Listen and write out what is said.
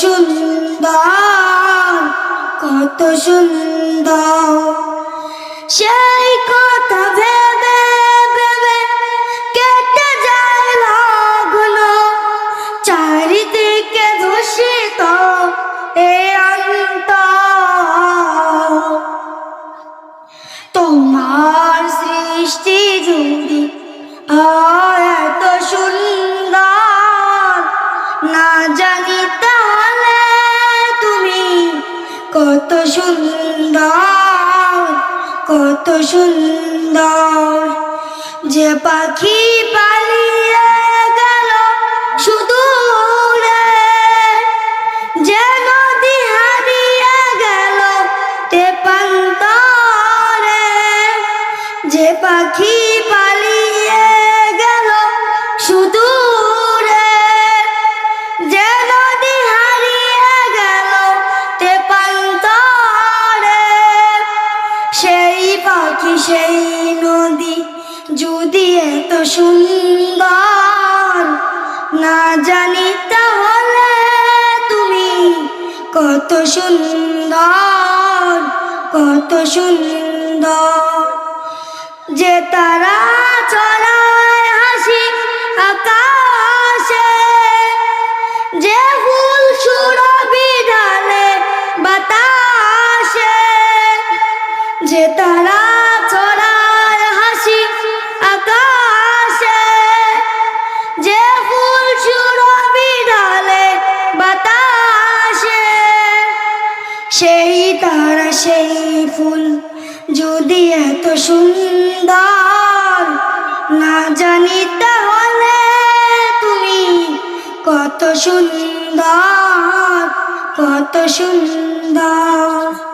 সুন্দর কত সুন্দর। কত সুন্দর। যে পাখি পালিয়ে গেল শুধু যে নদী হারিয়ে গেল তে পান্তরে যে পাখি পালিয়ে গেল শুধু পাখি সেই নদী যদি এত সুন্দর, না জানি তাহলে তুমি কত সুন্দর কত সুন্দর। যে তারা চড়ায় হাসি আকাশে, যে ফুল সুরভি ঢালে বাতাসে, যে তারা সেই তারা, সেই ফুল যদি এত সুন্দর, না জানি তাহলে তুমি কত সুন্দর কত সুন্দর।